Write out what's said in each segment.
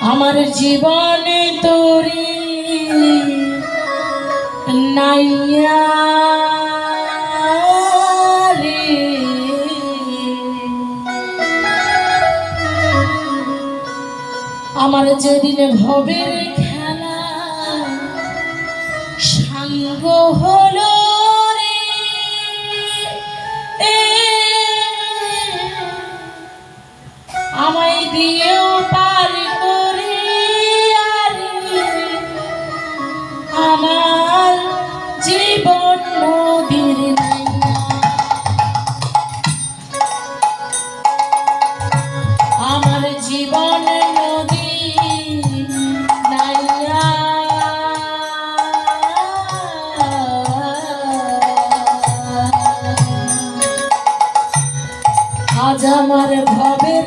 আমার জীবনে তোরে নাইয়া রে। আমার যেদিন ভবের খেলা সাঙ্গ হলো আজ আমার ভাবের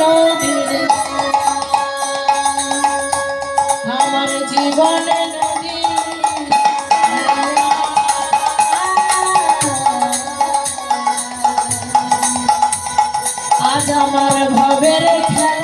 নদীর আমার জীবন নদী আজ আমার ভবের খেলা